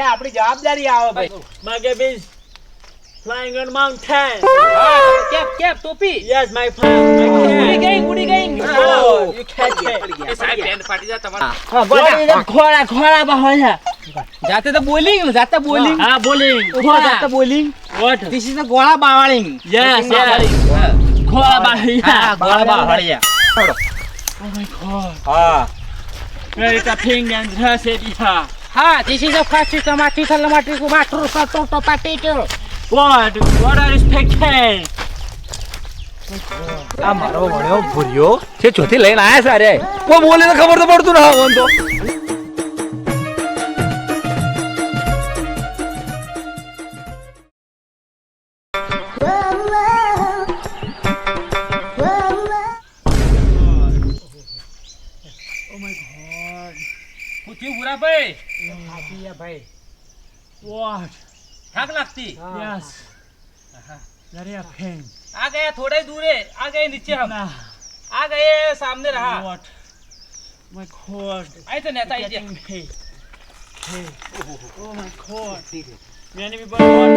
આપણી જવાબદારી આવે ભાઈ. Flying on mountain. Yes, my friend. Oh, you catch it. જાતે તો બોલિંગ જાતે બોલિંગ હા બોલિંગ જાતે બોલિંગ વોટ ધીસ ઇઝ ગોળા બાવાળિંગ યસ. ખોળા બહાર ગોળા બાવાળિયા ઓ માય ગોડ હા. Where is the ping and dress it here? હા ધીસ ઇઝ અ ફાસ્ટ ટમાટી ટમાટી ટમાટો ટોટો ટપાટી What? What are you expecting? આ મારો વણ્યો ભૂર્યો છે ચોથી લઈને આયા સારે કોઈ બોલે તો ખબર તો પડતું ના હોય તો એ થાકી ગયા ભાઈ વોટ થાક લાગતી? યસ. જરે ફેન આ ગયા થોડે દૂરે આ ગયા નીચે હમ. આ ગયા સામને રહા. વોટ માય ગોડ આઈ તો નેતા આઈ ગયા. Hey oh my god many people what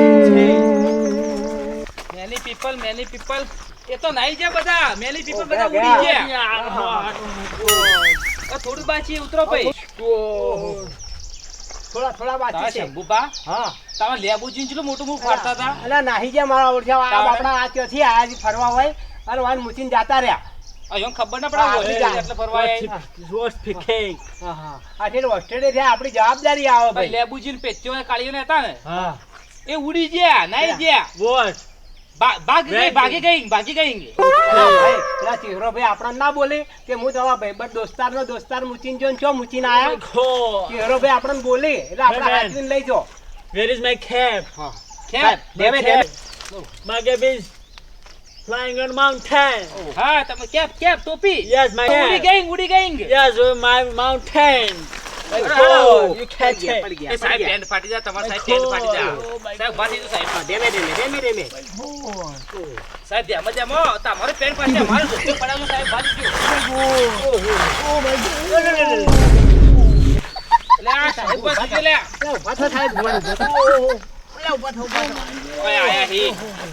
many people many people એ તો નાઈ ગયા બધા. મેની પીપલ બધા ઉડી ગયા. થોડું બાચી ઉતરો ભાઈ. થોડા થોડા બાચી છે. શંભુબા હા. તમે લેબુ ચીંચલું મોટું મું ફાડતા હતા? અલા નાહી ગયા મારા ઓળખ્યા આ? આપણા આ ત્યાંથી આયા છે ફરવા હોય. અને વાન મૂકીને જતા રહ્યા. અહીંયા ખબર ના પડે એટલે ફરવા? હા. હા ઓસ્ટ્રેલિયા આપણી જવાબદારી આવે ભાઈ લેબુજી ને પેચ્યો કાળીઓ ને હતા ને? હા. એ ઉડી ગયા નાઈ ગયા. What? ભાગી ગઈ ભાગી ગઈ ભાગી ગઈ. પેલા ચહેરો ભાઈ આપણને ના બોલે કે હું તમારા ભાઈબંધ દોસ્તાર નો દોસ્તાર મૂચીને જો ચો મૂચીને Oh આયા. God. ભાઈ આપણને બોલે એટલે આપણે. લઈ જો. Where is my. My flying on mountain. હા તમે કેપ કેપ ટોપી my ઉડી. ગઈ ઉડી ગઈ Yes, uh, my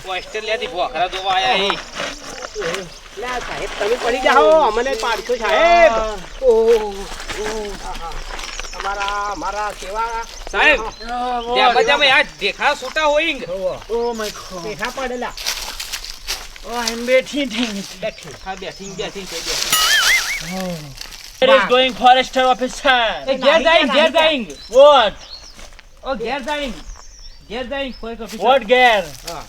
ઓસ્ટ્રેલિયાથી ભોખરા જોવા આયા સાહેબ તમે પડી જાઓ. અમને પાડશો સાહેબ. અમારા અમારા કેવા સાહેબ ધ્યાનમાં ધ્યાનમાં દેખા છૂટા હોઈંગ Oh my god. પેઠા પડેલા Oh, I'm waiting. હા બેઠી બેઠી કઈ બેઠી Where is going forester officer? એ ઘેર જાઈંગ ઘેર જાઈંગ What? Oh, ઘેર જાઈંગ ઘેર જાઈંગ ફોરેસ્ટ ઓફિસર What gear? हाँ.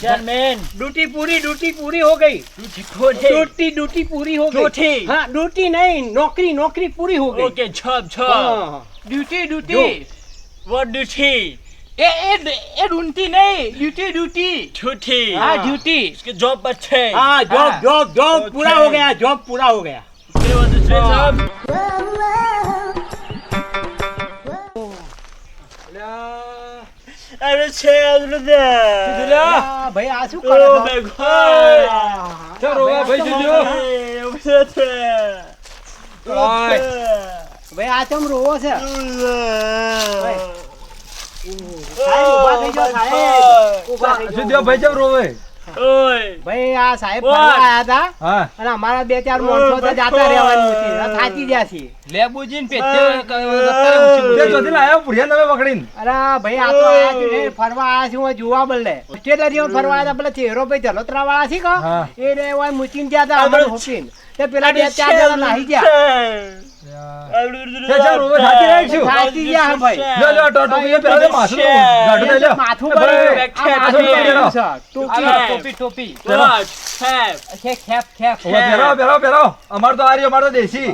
चेयरमैन ड्यूटी पूरी ड्यूटी पूरी हो गई। ड्यूटी ड्यूटी पूरी हो गई। हाँ ड्यूटी नहीं नौकरी नौकरी पूरी हो गई। ओके ड्यूटी ड्यूटी वो ड्यूटी ए ए ए ड्यूटी नहीं ड्यूटी ड्यूटी ड्यूटी हाँ ड्यूटी इसके जॉब अच्छे हाँ। जॉब जॉब जॉब पूरा हो गया जॉब पूरा हो गया। અરે છે ભાઈ આ શું કરો ભાઈ ભાઈ આ ચમ રોવો છે? ભાઈ ઊભા થઈ જાવ ભાઈ ચમ રોવે? ભાઈ આ સાહેબ આયા હતા અને અમારા બે ચાર માણસો તો જાતા રહેવાનું હતી થાકી ગયા છે. લેબુજી ને પેચે તે લાયો પુરિયા નવે પકડીને. અરે ભાઈ આ તો આયા છે ફરવા આયા છે હું જોવા બદલે કેટલા દિવસ ફરવા આયા પેલા ચહેરો ભાઈ જલોત્રા વાળા છે કા? એ રે ઓય મુચીન ગયા હતા અમારે હોપીને. તે પેલા બે ચાર જણા નાહી ગયા. છું. છે. છે અમાર તો આ અમાર તો દેશી.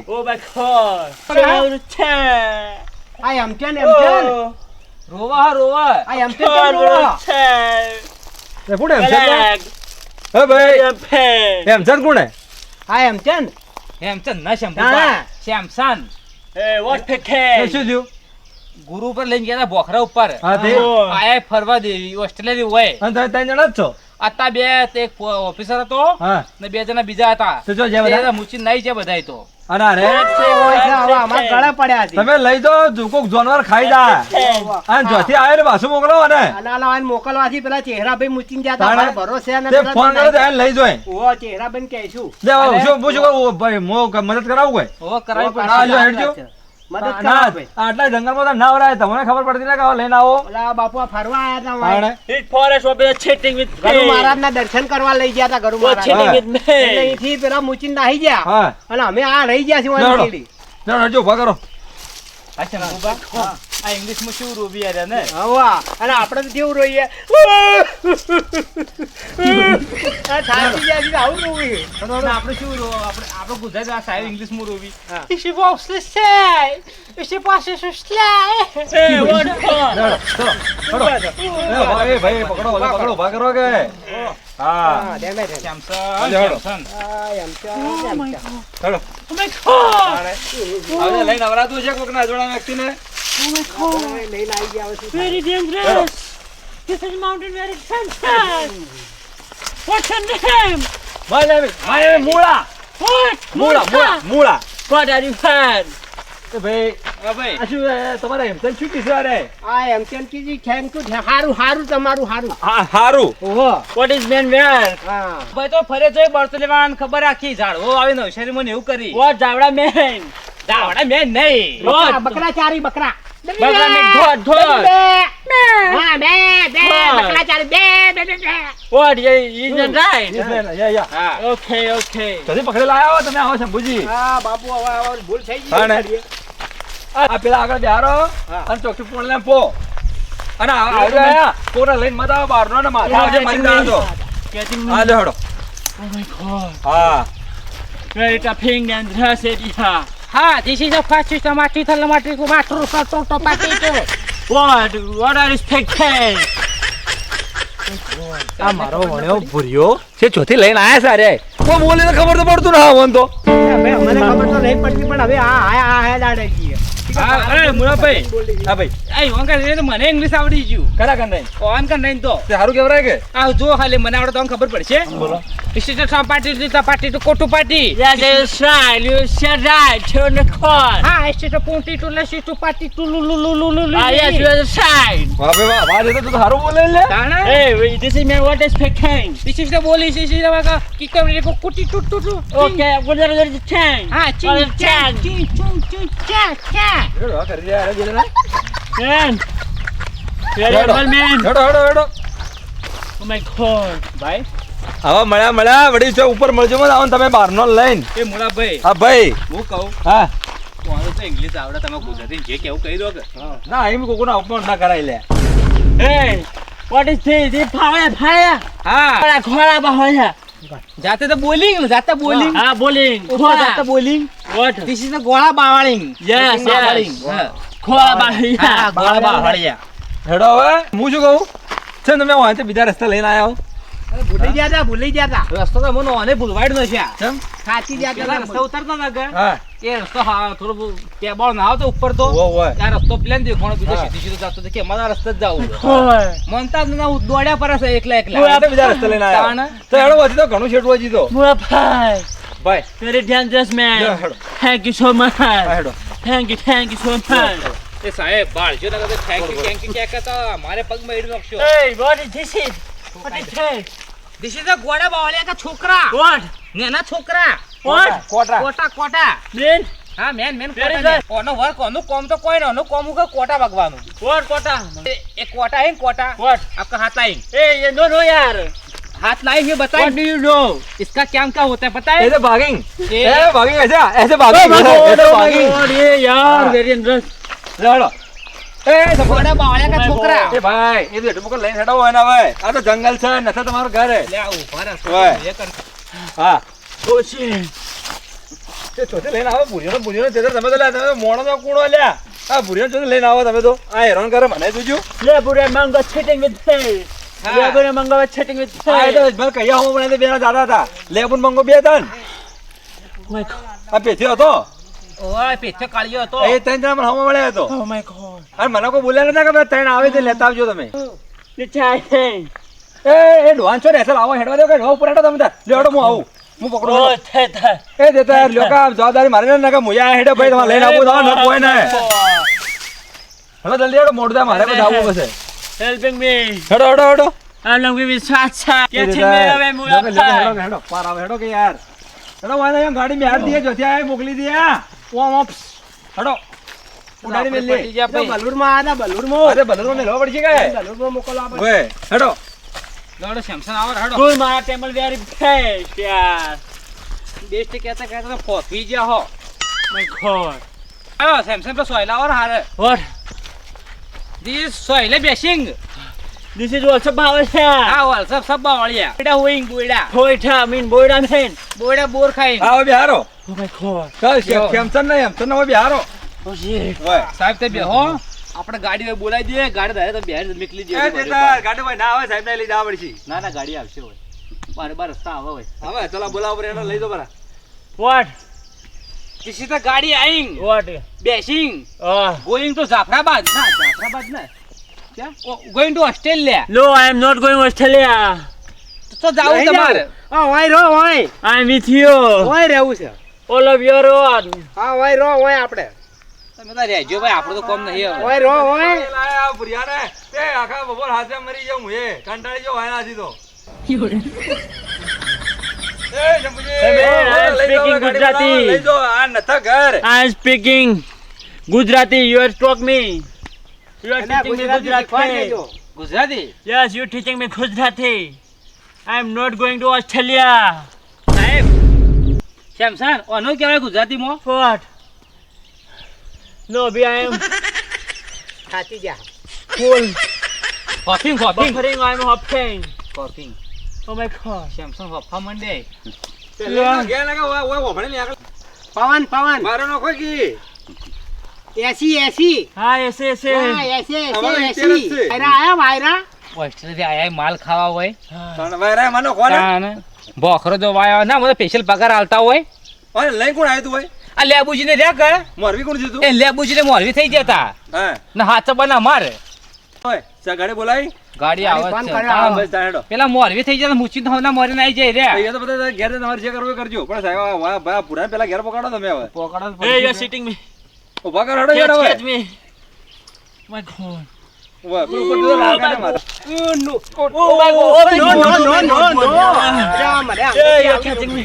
આ હેમચંદ, હેમચંદ. Oh. રોવા રોવા. આ હેમચંદ કેમ રોવા? તે કોણ હેમચંદ Black. હે ભાઈ. કોણ? ના? હા. શ્યામસાન એ વોટ pecan? શું થયું? ગુરુ ઉપર લઈને ગયા બોખરા ઉપર. આયા ફરવા દેવી ઓસ્ટ્રેલિયા હોય. અને તમે ત્રણ જણા જ છો? આતા બે એક ઓફિસર હતો ને બે જણા બીજા હતા તો જો જે બધા મુચી નાઈ છે બધા તો અને અરે હોય છે, હવે આમાં ગળે પડ્યા છે તમે લઈ જાઓ જો જાનવર ખાઈ દા અને જોથી આવે ને પાછું મોકલો ને મોકલવાથી પેલા ચહેરાભાઈ ભાઈ? ભરોસે અને તે ફોન કરો તો લઈ જોય હું શું કરું ભાઈ મો મદદ કરાવું કોઈ ઓ કરાવી ઓહો, આ જો હેડજો. છે. મદદ ના, ભાઈ. આટલા જંગલમાં ના વરાય તમને ખબર પડતી ના કે લઈને આવો ઓલા બાપુ આ ફરવા આયા તા વાય. ઇટ ફોરેસ્ટ forest છેટિંગ વિથ ગરુ મહારાજ ના દર્શન કરવા લઈ ગયા તા ગરુ મહારાજ. છેટિંગ વિથ મે એટલે અહીંથી પેલા મૂચીને નાહી ગયા હા અને અમે આ રહી ગયા છીએ લેવડો. વાંચેલી. ચાલો હટજો ઊભા કરો આ શંભુબા, આ ઇંગ્લિશમાં શું રોબી યાર ને હવા. અને આપણે તો કેવું રોઈએ આ થાકી ગયા છીએ, આવું રોઈએ. અને આપણે શું રો આપણે આપણે ગુજરાત આ સાહેબ ભાઈ ભાઈ પકડો પકડો કરો કે? હા. હાલો, હાલો. Samson. રાખ. આ એમ છે, આ ચલો. Oh my હવે લઈને નવરાતું છે કોક ના જોડા વ્યક્તિને લઈને આવી ગયા dangerous. This is mountain very dangerous. What's your name? My name is my name is મૂળા What? Mula, Mula, Mula. What are you fan? એ ભાઈ હા ભાઈ આ શું તમારે હેમચંદ શું કીધું અરે આ કીધું, you, હારું હારું તમારું હારું. હા હારું. ઓહો. What is man? હા. ભાઈ તો ફરે જોઈ બળતો લેવાનું ખબર આખી ઝાડ. ઓ આવી નવસારી મને એવું કરી. What જાવડા મેન જાવડા મેન નહીં. બકરા ચારી બકરા. બકરા મેં ધોધ, ધોધ. બે. હા બે બે. ધોધ. બકરા ચારી બે બે બે. બે What is that right? Yeah yeah. હા. Okay okay. જલ્દી પકડી લાયા હો તમે આવો શંભુજી હા બાપુ હવે હવે ભૂલ થઈ ગઈ. હા ને? કરીએ. આ પેલા આગળ બેહારો અને ચોકથી ફોન લઈને પો. અને આ આવજો આયા કોરા લઈને મત આવો બહારનો ને માથા આવજે મારી Getting હા લે હડો. Oh. હા. Very tough and dress it yeah. Ah, this is a fastest matrix tomato, tomato, tomato, tomato. What? What are expecting? આ મારો વણ્યો ભૂર્યો છે ચોથી લઈને આયા સારે કોઈ બોલે તો ખબર તો પડતું ના હોય તો હવે અમને ખબર તો નહીં પડતી પણ હવે આ આ આ આ દાડે હા, એ મુરાભાઈ. હા ભાઈ એ વંકા રે તો મને ઇંગ્લિશ આવડી ગયું કરા કર નહીં કર નહીં તો તે સારું કેવરાય કે આ જો ખાલી મને આવડે તો ખબર પડશે બોલો This is a party, this is a party to kotu party. That is right, you said right, turn the corn. Ah, this is a punti to let's to party to lu lu lu lu lu lu. Ah, yes, you are the side. વાહ ભાઈ વાહ વાહ એ તો તું સારું બોલે લે is the waka. Kika mere ko kuti tu tu tu. Okay, I'm gonna let the tank. Ah, Oh, Man. Very well, man. હેડો હેડો. હેડો Oh my god. ભાઈ. હવે મળ્યા મળ્યા. વળી છે ઉપર મળજો મત આવો ને તમે બહારનો લઈને. એ મુળા ભાઈ. હા ભાઈ. હું કહું. હા. કોણ તો ઇંગ્લિશ આવડે તમે ગુજરાતી જે કેવું કહી દો કે. ના અહીં કોકોના અપમાન ના કરાય લે. Hey, what is this? This fire, fire. હા. જાતે તો બોલિંગ જાતે બોલિંગ બોલિંગ bowling. જાતે bowling What? This is the gola bawaling. Yes. હા. Khora, હા bahaya. ગોળા હેડો હવે. હું શું કહું? છે ને તમે વાંચે બીજા રસ્તા લઈને આવ્યા હો. ભૂલી ગયા હતા ભૂલી ગયા હતા રસ્તો તો મને ઓને ભૂલવાડ નો છે કેમ? સાચી ગયા હતા રસ્તો ઉતરતો હતા એ રસ્તો થોડો બહુ ના આવતો ઉપર તો. ત્યાં આ રસ્તો પ્લેન દેખાણો બીજો સીધી સીધો જતો કે મારા રસ્તે જ જવું. મનતા જ ના હું દોડ્યા પર એકલા એકલા. બીજા રસ્તા લઈને આવ્યા? તો હેડો વધી તો ઘણું છેટવું વધી તો. Bye. Very dangerous man. Yeah, hello. Thank you so much. Hello. Thank you, thank you so much. એ સાહેબ બાળ જો ના થેન્ક યુ થેન્ક યુ ક્યાં કહેતા? મારે પગમાં એડી નાખશો. એ what is this is what is this this is a ગોડા બાવળિયા કા છોકરા. વોટ નેના છોકરા. Vote quota quota. કોટા બેન હા મેન મેન કોટા ઓનો વર્ક ઓનો કોમ તો કોઈ ન ઓનો કોમ ઉકે કોટા ભાગવાનું. વોટ કોટા? એ કોટા હે કોટા? વોટ આપકા હાથ લાઈન એ નો નો યાર. yaar. हाथ लाइन में What बताइए do you know? इसका क्या क्या होता है पता है ऐसे भागेंगे ये- ए भागेंगे ऐसे ऐसे भागेंगे ऐसे oh my भागेंगे God, yeah, yaar. हाँ. Very interesting. હેડો એ घोड़ा बावळ्या का Oh my छोकरा એ ભાઈ એ તો એટલું લઈને હેડો હોય ને હવે આ તો જંગલ છે નથી તમારું ઘર હે. ले आओ भारत ओए। ये कर હા Oh, shit. તે ચોથી લઈને આવો ભૂરીઓ ભૂરીઓ તે તો તમે તો લ્યા તમે તો મોણો તો કૂણો લ્યા આ ભૂરીઓ ચોથી લઈને આવો તમે તો આ હેરાન કરે મને જોજો Lebura mango chatting with me. લેબોને મંગાવે છેટિંગ વિથ તો ભલ કહ્યા હું મને બેના દાડા હતા. લેબોન મંગો બે તન. આ પેથ્યો હતો. ઓય મને કોઈ બોલ્યા નતા ત્રણ આવે લેતા આવજો તમે. એ એ ડોન આવો હેડવા દો કે ઢો તમે તાર લેડો આવું. હું પકડો એ દેતા લોકા જવાબદારી મારી ના કે મુયા ભાઈ તમારે લઈને આવું કોઈ ના. હવે જલ્દી હેડો મોડતા મારે પછી આવવું પડશે હેલ્પિંગ મી હેડો હેડો હેડો. આ લોકો વિશ્વાસ છે કે છે મેરા મુલા કે, કે, હેડો કે, હેડો પાર આવે હેડો કે યાર. હેડો વાંધો નહીં, ગાડી મેં હાર દીએ જોથી આ મોકલી દીયા ઓમ ઓપ્સ હેડો. ઉડાડી મેલ લે ભાઈ. બલુરમાં આના બલુરમાં અરે બલરો મેલવા પડશે કે? બલુરમાં મોકલવા પડે. ઓય હેડો. દોડો સેમસંગ આવો હેડો. તું મારા ટેબલ વેરી બેસ્ટ યાર. બેસ્ટ કહેતા કહેતા ફોફી ગયા હો. માય ગોડ આયો સેમસંગ તો સોયલા ઓર હારે. વોટ ધીસ સોયલે બેસિંગ This is also Bawasha. આ વોલ્સઅપ સબ Bavaliya બોયડા હોઈંગ બોયડા I mean Boyda. Man. બોયડા બોર ખાઈ આવો બિહારો Oh my god. કલ. ખેમસન નહીં હેમસન નો બિહારો Oh shit. ઓય સાહેબ તે બેહો. આપણે ગાડી હવે બોલાવી દઈએ. ગાડી ધારે તો બહાર નીકળી એ જઈએ દેતા ગાડી ભાઈ ના આવે સાહેબ ને લઈ જવા પડશે. ના ના ગાડી આવશે હોય બાર બાર રસ્તા આવે હોય હવે ચલો બોલાવો પડે લઈ દો બરા. What? This is the ગાડી આઈંગ What? બેસિંગ Oh. Going to Jafrabad. ના જાફરાબાદ ના ક્યાં? Going to Australia No, I am not going to Australia. તો જાવું તમારે. હા વાય રો Y. I am with you. Y રહેવું છે. All of your own. હા વાય રો વાય આપણે. તમે તો રહેજો ભાઈ આપણું તો કોમ નહીં હવે. વાય રો વાય. લાયા ભુરિયાને. તે આખા બપોર હાથે મરી જાઉં હું. એ કંટાળી જો વાયના હતી તો. ગાડી ગુજરાતી. આ નતા ઘર I am speaking Gujarati. You are talk me. You are અને Gujarati Gujarati. Gujarati Yes, you teaching me Gujarati. I am not going to Australia. સાહેબ શેમસાન ઓનો કહેવાય ગુજરાતીમાં What? No, be I am થાચી જા full હોફિંગ હોફિંગ buffering. I am hopping. Oh my god. શેમસન હોફા મંડે તે લઈ જાઓ, ઘેર લાગે, ઓય, ઓય, ઓભળે નહીં, આગળ. પવન પવન. મારો નાખો કી. એસી એસી. Hi, yes, yes, હા એસી એસી એસી. આયા વાયરા. ઓસ્ટ્રેલિયા આયા માલ ખાવા હોય. મને કોને? બોખરો જો વાયો ના મને સ્પેશિયલ પગાર આલતા હોય. અરે લઈ કોણ આવ્યું હોય? આ લેબુજીને રહ્યા કર મોરવી કોણ? એ લેબુજીને મોરવી થઈ જતા. હા. ને હાથ બના મારે. ઓય, ચા ગાડી આવે છે. કરે, તાણ. આવે. બસ, તાણ હેડો. પેલા મોરવી થઈ જતા મૂચી તો મોરી નાઈ જાય રે અહીંયા તો બધા ઘેર તમારે જે કરવું કરજો પણ સાહેબ આ વા- પેલા ઘેર પકડો તમે હવે Hey, you are sitting me. ઊભા કરો હેડો યાર હવે catch me. My god. ઉપર જુદો લાલ કાઢે માથે. My god. નો નો નો નો નો જા મને Yeah, you are catching me.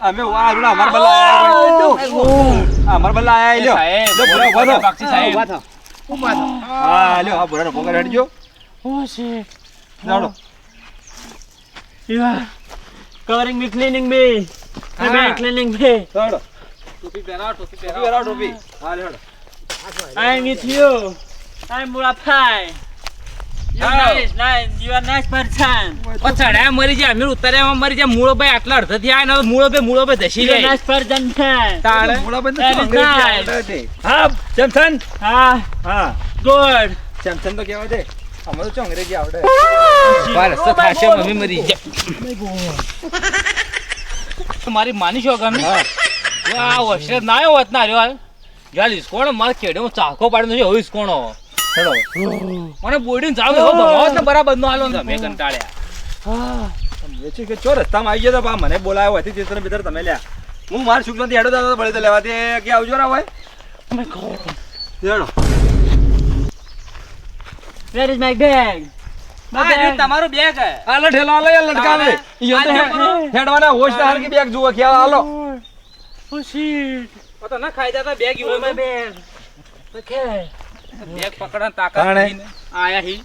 અમે આ અમાર બલ્લા આયા અમાર બલ્લા આયા લ્યો સાહેબ. બાક્ષી સાહેબ હા લ્યો આ ભૂરાનો પકડ હેડજો Oh shit. લાડો You are covering me, cleaning me. Ah. I'm cleaning ટોપી પહેરાવો ટોપી પહેરાવો ટોપી હા લ્યો હેડો. I'm with you. I'm મરી જાય અમીર ઉતાર્યા મરી જાય મૂળો ભાઈ આટલા ને મૂળો ભાઈ મૂળો ભાઈ ધસી જાય. અંગ્રેજી આવડે? હા હા. ચેમસન તો કહેવાય છે. અમારે તો અંગ્રેજી આવડે? બસ તો થાશે મમ્મી મરી જાય. મારી માની છો ગમે વાહ હોસ્ટેલ ના આવ્યો હોત ના રહ્યો યાર ઇસ્કોણો મારે કેડે હું ચાકો પાડીને કોણ હવે હેડો મને બોડીને જાવ ભમાવો ને બરાબર નો ને તમે કંટાળ્યા. વેચી કે ચો રસ્તામાં આવી ગયા તા મને બોલાયો હતી ચેતન ભીતર તમે લ્યા. હું માર સુખ નથી હેડો દાદા બળી તો લેવા કે આવજો રા ભાઈ? oh my હેડો? My આ રહ્યું bag. તમારું બેગ હે. ઠેલો આલો લટકાવે. હે- હેડવાના હોશ ના હરકી બેગ જુઓ ખ્યાલ આલો. Oh shit. તો ના ખાઈ જતા બેગ Oh ઈવો my તો. બેગ પકડવાની તાકાત. આયા હી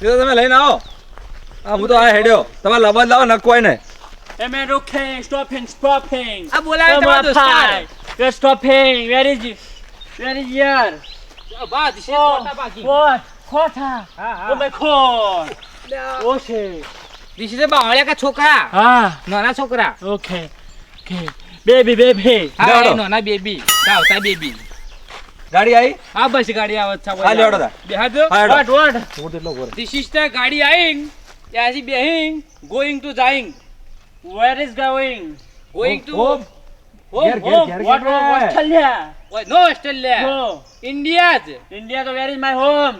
તમે લઈને આવો હા હું તો આ હેડ્યો તમારે લબદ લાવો નકોય ને man, okay, stopping, stopping. આ બોલાવે Oh તમારો દોસ્તાર pie. You're stopping. Where is it? Where is your? બા દિશે Oh, કોટા બાકી what? Quarter. હા Oh my god. Oh shit. દિશે બાવળિયા કા છોકરા Ah, નાના છોકરા okay. Okay. Baby, baby. હા નાના બેબી આવતા બેબી ગાડી આવી આ બસ ગાડી આવત છે હા, લેવડો તા. બેહાડજો હા હેડો What, what? Gor This is the ગાડી આઈંગ ત્યાંથી બેહિંગ going to જાઈંગ Where is going? going to home. ઘેર, What, ઘેર. Australia? No Australia No. India જ India, so where is my home?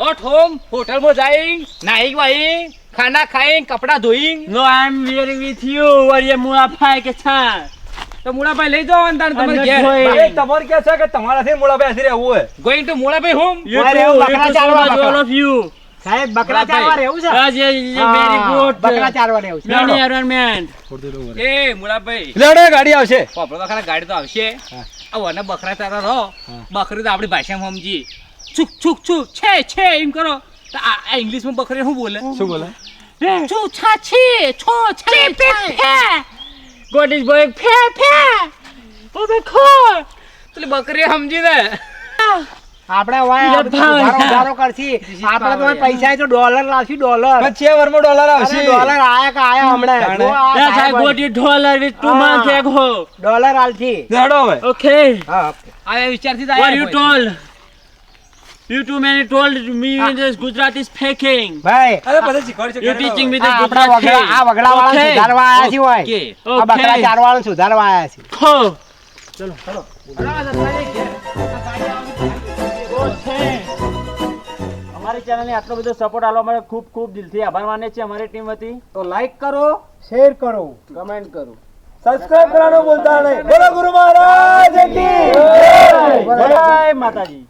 not home hotel માં જાઈંગ નાઈક વાઈંગ ખાના ખાઈ કપડા ધોઈ no I am wearing with you વરિયે મુળા ફાય કે છા. તો મુળાભાઈ લઈ જાઓ અને તમારે ઘેર. એ તમારે કે છે કે તમારાથી મોળાભાઈ હાથે રહેવું હોય? Going to Mulabhai home. You to બકરા યુ ચારવા ટુ ઓલ ઓફ યુ સાહેબ બકરા ચારવા રહેવું છે? રાજ વેરી ગુડ બકરા ચારવા રહેવું છે. મેની એન્વાયરમેન્ટ એ મુળાભાઈ. લેડો ગાડી આવશે. પોપડો બકરા ગાડી તો આવશે. આ વને બકરા ચારવા રહો. બકરી તો આપણી ભાષામાં સમજી. છુક છુક છુક. છે છે એમ કરો. આ આ ઇંગ્લિશમાં બકરી શું બોલે? શું બોલે? છુ છાછી છો છે પે ગોડ ઇઝ બોય ફે ફે ઓ મે ખો પેલી બકરી સમજી ને આપણે વાય ઉધારો કરશી. આપણે તો પૈસા તો ડોલર લાવશી ડોલર. પછી વરમાં ડોલર આવશે. ડોલર આયા કે આયા હમણાં? આ સાહેબ ગોટી dollar dollar two Ah. months dollar આલશી. હવે. Okay. હા આ વિચારથી આયા હોય. told? You too many told me this Gujarati is faking. ભાઈ અરે પછી શીખવાડશે You teaching me આપણા Gujarati. આ વગડા વાળા સુધારવા આયા છે હોય આ બકરા. વાળા સુધારવા આયા છે Ho. અમારી ચેનલને આટલો બધો સપોર્ટ આપવા માટે ખૂબ ખૂબ દિલથી આભાર માને છે અમારી ટીમ વતી. તો લાઈક કરો શેર કરો કમેન્ટ કરો. સબસ્ક્રાઇબ કરવાનું ભૂલતા નહીં. બોલો ગુરુ મહારાજ કી જય માતાજી.